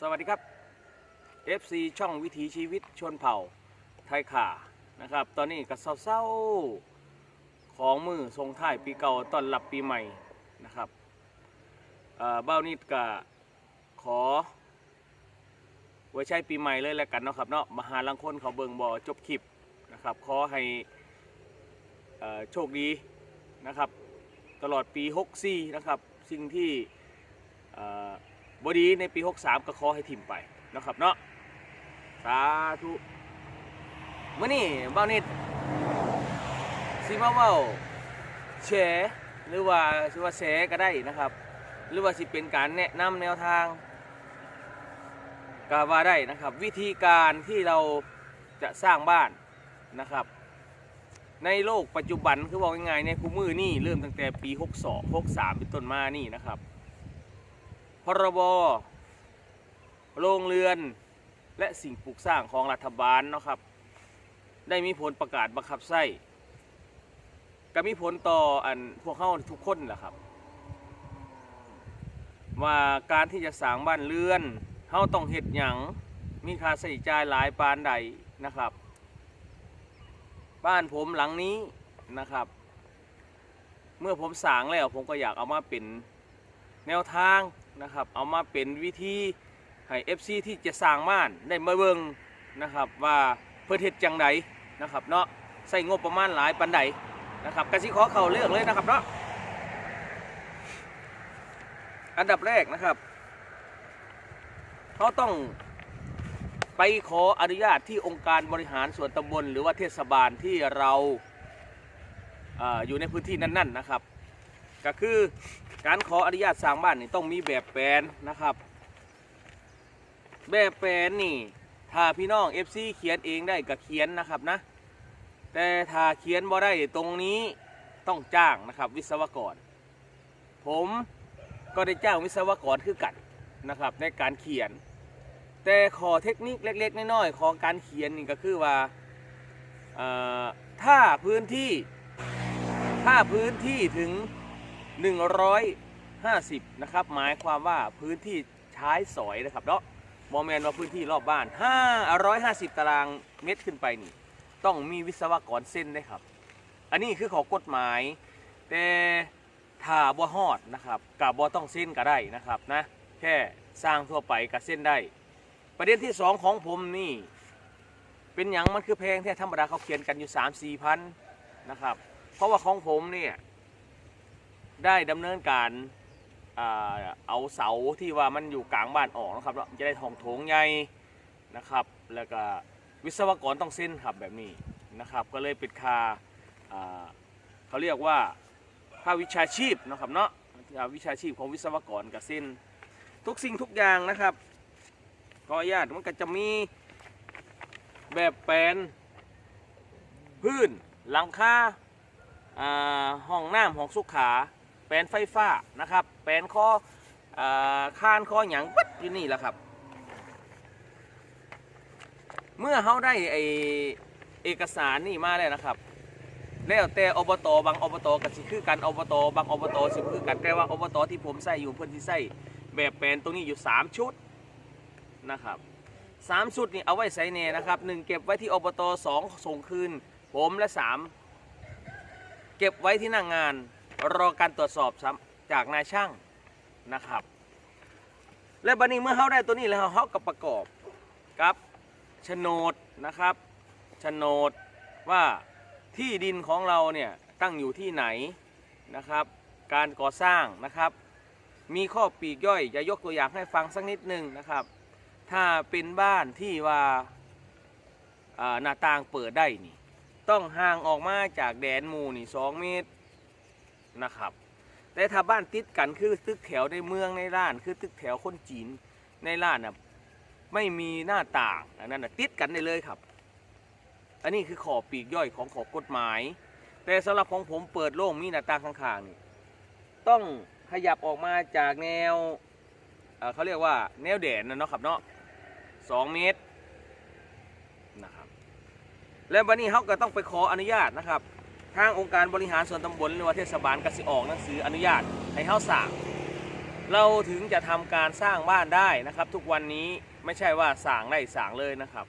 สวัสดีครับ FC ช่องวิถีชีวิตชนเผ่าไทยข่านะครับ ตอนนี้ก็เศร้าๆของมือทรงท้ายปีเก่าตอนรับปีใหม่นะครับเบ้านิดก็ขอ ไว้ใช้ปีใหม่เลยแล้วกันเนาะครับเนาะมหาลังคนเขาเบิงบ่จบคลิปนะครับขอให้โชคดีนะครับ ตลอดปี 64 นะครับ สิ่งที่ บดีในปี 63 ก็ขอให้ทิมไปนะครับเนาะสาธุมื่อนี้บ้าวนิดซีมาเว้าแชร์หรือว่าชื่อว่าแชร์ก็ได้นะครับ หรือว่าสิเป็นการแนะนำแนวทางก็ว่าได้นะครับ วิธีการที่เราจะสร้างบ้านนะครับ ในโลกปัจจุบันคือบอกง่ายๆในคู่มือนี่เริ่มตั้งแต่ปี 62 63 เป็นต้นมานี่นะครับ พรบโรงเรือนและสิ่งปลูกสร้างของรัฐบาลเนาะครับ ได้มีผลประกาศบังคับใช้ก็มีผลต่ออันพวกเขาทุกคนแหละครับ ว่าการที่จะสร้างบ้านเรือนเฮาต้องเฮ็ดหยังมีค่าใช้จ่ายหลายปานใดนะครับ บ้านผมหลังนี้นะครับ เมื่อผมสร้างแล้วผมก็อยากเอามาเป็นแนวทาง นะครับ เอามาเป็นวิธีให้ FC ที่จะสร้างบ้านได้มาเบิ่งนะครับ ว่าเพื่อเฮ็ดจังใดนะครับเนาะใส่งบประมาณหลายปานใดนะครับกสิขอเข้าเรื่องเลยนะครับเนาะอันดับแรกนะครับเขาต้องไปขออนุญาตที่องค์การบริหารส่วนตำบล หรือว่าเทศบาลที่เราออยู่ในพื้นที่นั้นๆนะครับ ก็คือ การขออนุญาตสร้างบ้านนี่ต้องมีแบบแปลนนะครับ แบบแปลนนี่ถ้าพี่น้อง FC เขียนเองได้ก็เขียนนะครับนะ แต่ถ้าเขียนบ่ได้ตรงนี้ต้องจ้างนะครับ วิศวกร ผมก็ได้จ้างวิศวกรคือกันนะครับ ในการเขียน แต่ขอเทคนิคเล็ก ๆน้อยๆของการเขียนนี่ก็คือว่าถ้าพื้นที่ ถ้าพื้นที่ถึง 150 นะครับ หมายความว่าพื้นที่ใช้สอยนะครับเนาะบอแมนว่าพื้นที่รอบบ้าน 550 ตารางเมตรขึ้นไปนี่ ต้องมีวิศวกรเส้นได้ครับ อันนี้คือของกฎหมาย แต่ถ้าบ่ฮอดนะครับกับบ่ต้องเส้นก็ได้นะครับนะ แค่สร้างทั่วไปกับเส้นได้ ประเด็นที่สองของผมนี่ เป็นหยังมันคือแพงแท้ธรรมดาเขาเขียนกันอยู่ 3 4พันนะครับ เพราะว่าของผมเนี่ย ได้ดำเนินการเอาเสาที่ว่ามันอยู่กลางบ้านออกนะครับแล้วจะได้ทองโถงใหญ่นะครับ แล้วก็วิศวกรต้องเส้นครับแบบนี้นะครับ ก็เลยป็นค่าเขาเรียกว่าค่าวิชาชีพนะครับเนาะวิชาชีพของวิศวกรกับเส้น ทุกสิ่งทุกอย่างนะครับขออนุญาตมันก็จะมีแบบแปลนพื้นหลังคาห้องน้ำห้องสุขา ลนไฟฟ้านะครับแปลนข้ออาคานข้อหยังวัดอยู่นี่แหละครับ เมื่อเขาได้ไอเอกสารนี่มาแล้วนะครับแล้วแต่อบตบางอบตก็สิคือกันอบตบางอบตสิคือกันแต่ว่าอบตที่ผมใส่อยู่เพิ่อนที่ใส่แบบแปลนตรงนี้อยู่ 3 ชุดนะครับสามชุดนี่เอาไว้ใส่เนนะครับหนึ่งเก็บไว้ที่อบตสองส่งคืน ผมและสามเก็บไว้ที่หน้างงาน รอการตรวจสอบซ้ำจากนายช่างนะครับ และบัดนี้เมื่อเขาได้ตัวนี้แล้วเขาก็ประกอบกับโฉนดนะครับโฉนดว่าที่ดินของเราเนี่ยตั้งอยู่ที่ไหนนะครับ การก่อสร้างนะครับ มีข้อปีกย่อยจะยกตัวอย่างให้ฟังสักนิดหนึ่งนะครับ ถ้าเป็นบ้านที่ว่าอ่าหน้าต่างเปิดได้นี่ ต้องห่างออกมาจากแดนหมู่นี่สองเมตร นะครับ แต่ถ้าบ้านติดกันคือตึกแถวในเมืองในล้าน คือตึกแถวคนจีนในล้านน่ะไม่มีหน้าต่างอันนั้นน่ะติดกันได้เลยครับ อันนี้คือขอปีกย่อยของขอกฎหมาย แต่สำหรับของผมเปิดโล่งมีหน้าต่างข้างๆนี่ต้องขยับออกมาจากแนวเอ่อเขาเรียกว่าแนวแดนนะเนาะครับเนาะสองเมตรนะครับแล้ววันนี้เขาก็ต้องไปขออนุญาตนะครับ ทางองค์การบริหารส่วนตำบลหรือว่าเทศบาลกสิออกหนังสืออนุญาตให้เขาสร้างเราถึงจะทำการสร้างบ้านได้นะครับ ทุกวันนี้ไม่ใช่ว่าสร้างได้สร้างเลยนะครับ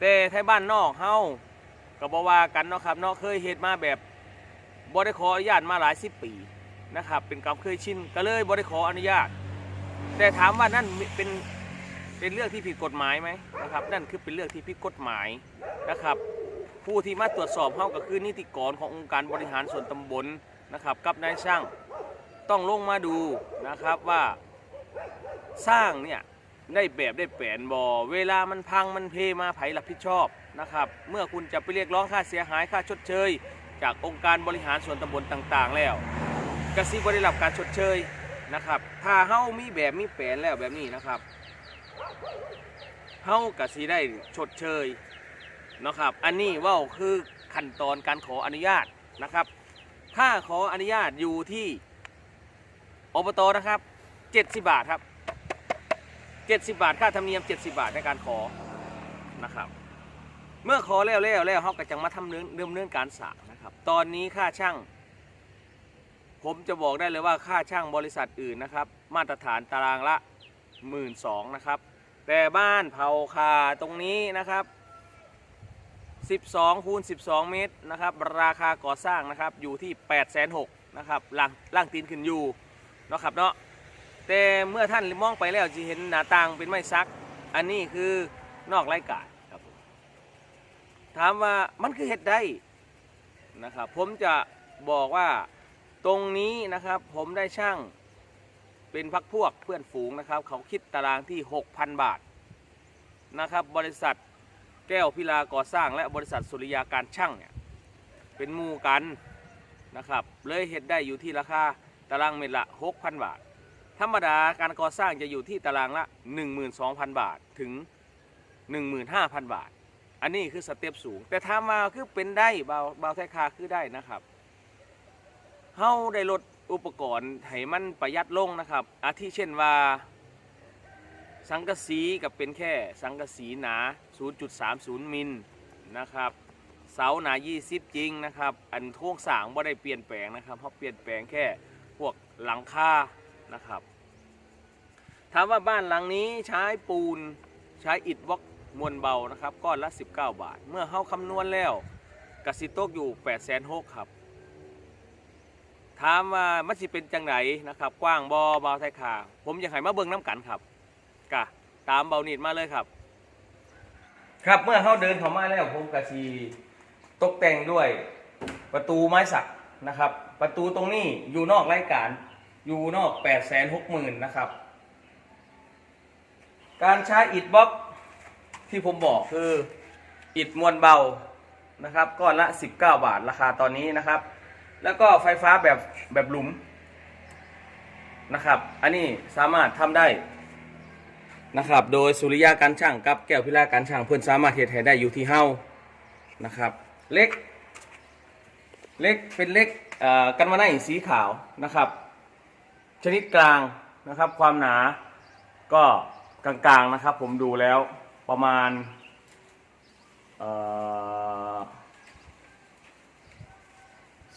แต่ไทยบ้านนอกเฮาก็บว่ากันเนาะครับเนาะเคยเฮ็ดมาแบบบ่ได้ขออนุญาตมาหลายสิบปีนะครับ เป็นกรรมเคยชินก็เลยบ่ได้ขออนุญาต แต่ถามว่านั่นเป็นเป็นเรื่องที่ผิดกฎหมายไหมนะครับ นั่นคือเป็นเรื่องที่ผิดกฎหมายนะครับ ผู้ที่มาตรวจสอบเฮาก็คือนิติกรขององค์การบริหารส่วนตำบลนะครับ กับนายช่างต้องลงมาดูนะครับว่าสร้างเนี่ยได้แบบได้แผนบอเวลามันพังมันเพมาไผรับผิดชอบนะครับ เมื่อคุณจะไปเรียกร้องค่าเสียหายค่าชดเชย จากองค์การบริหารส่วนตำบลต่างๆ แล้วกสิบได้รับการชดเชยนะครับ ถ้าเฮามีแบบมีแผนแล้วแบบนี้นะครับเฮากสิได้ชดเชย นะครับ อันนี้ว่าคือขั้นตอนการขออนุญาตนะครับ ค่าขออนุญาตอยู่ที่อบตนะครับ70 บาทครับ 70 บาท ค่าธรรมเนียม 70 บาทในการขอนะครับ เมื่อขอแล้วแล้วแล้วเขาก็จะมาทำเรื่อเริ่มเรื่องการสร้างนะครับ ตอนนี้ค่าช่าง ผมจะบอกได้เลยว่าค่าช่างบริษัทอื่นนะครับ มาตรฐานตารางละหมื่นนะครับ แต่บ้านเผาคาตรงนี้นะครับ 12คูณ12 เมตรนะครับราคาก่อสร้างนะครับอยู่ที่8 6 0 0 0นะครับล่างล่างตีนขึ้นอยู่นะครับเนาะแต่เมื่อท่านมองไปแล้วจะเห็นหน้าต่างเป็นไม้ซัก อันนี้คือนอกไรายการครับผมถามว่ามันคือเห็ดได้นะครับผมจะบอกว่าตรงนี้นะครับผมได้ช่างเป็นพักพวกเพื่อนฝูงนะครับ เขาคิดตารางที่ 6,000 บาทนะครับบริษัท แก้วพิลาก่อสร้างและบริษัทสุริยาการช่างเนี่ยเป็นมู่กันนะครับเลยเห็ดได้อยู่ที่ราคาตารางเมตรละ 6,000 บาท ธรรมดาการก่อสร้างจะอยู่ที่ตารางละ 12,000 บาทถึง 15,000 บาท อันนี้คือสเต็ปสูง แต่ถ้ามมาคือเป็นได้เบาเบาแท้คาคือได้นะครับเฮาได้ลดอุปกรณ์ให้มันประหยัดลงนะครับ อาทิเช่นว่า สังกะสีกับเป็นแค่สังกะสีหนา 0.30 มิลนะครับเสาหนา 20 จริงนะครับ อันโท่งสร้างบ่ได้เปลี่ยนแปลงนะครับเพราะเปลี่ยนแปลงแค่พวกหลังคานะครับถามว่าบ้านหลังนี้ใช้ปูนใช้อิฐบล็อกมวลเบานะครับก้อนละ 19 บาท เมื่อเฮาคำนวณแล้วกสิตกอยู่8 6 0 0 0ครับ ถามว่ามันสิเป็นจังไหนนะครับ กว้างบอบาไทยคาผมอยากให้มาเบิ่งน้ำกันครับ กะตามเบานิดมาเลยครับ ครับเมื่อเขาเดินเข้ามาแล้วผมกะชีตกแต่งด้วยประตูไม้สักนะครับ ประตูตรงนี้อยู่นอกรายการอยู่นอก8ปดแสนหกหมื่นนะครับ การใช้อิฐบล็อกที่ผมบอกคืออิฐมวลเบานะครับก้อนละ 19 บาทราคาตอนนี้นะครับ แล้วก็ไฟฟ้าแบบแบบหลุมนะครับ อันนี้สามารถทำได้ นะครับ โดยสุริยาการช่างกับแก้วพิลาการช่างเพื่อนสามารถเฮ็ดให้ได้อยู่ที่เฮ้านะครับ เล็ก เล็กเป็นเล็กกันมาไนสีขาวนะครับ ชนิดกลางนะครับ ความหนาก็กลางๆนะครับ ผมดูแล้วประมาณ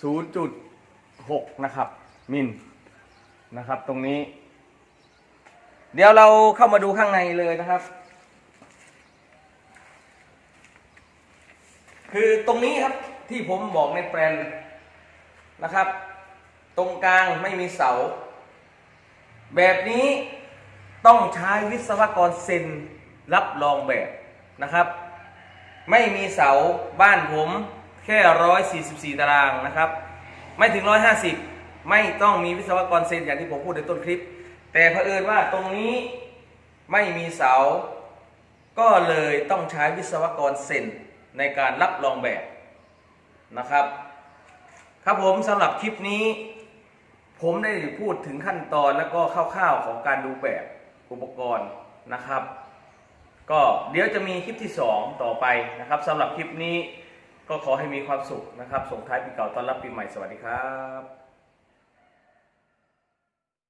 0.6 นะครับ มิลนะครับ ตรงนี้ เดี๋ยวเราเข้ามาดูข้างในเลยนะครับ คือตรงนี้ครับที่ผมบอกในแปลนนะครับ ตรงกลางไม่มีเสา แบบนี้ต้องใช้วิศวกรเซ็นรับรองแบบนะครับ ไม่มีเสาบ้านผมแค่ร้อยสี่สิบสี่ตารางนะครับ ไม่ถึงร้อยห้าสิบไม่ต้องมีวิศวกรเซ็นอย่างที่ผมพูดในต้นคลิป แต่เผอิญว่าตรงนี้ไม่มีเสา ก็เลยต้องใช้วิศวกรเซ็นในการรับรองแบบนะครับ ครับผมสำหรับคลิปนี้ ผมได้พูดถึงขั้นตอนแล้วก็คร่าวๆของการดูแบบอุปกรณ์นะครับ ก็เดี๋ยวจะมีคลิปที่ 2 ต่อไปนะครับสำหรับคลิปนี้ก็ขอให้มีความสุขนะครับ ส่งท้ายปีเก่าต้อนรับปีใหม่สวัสดีครับ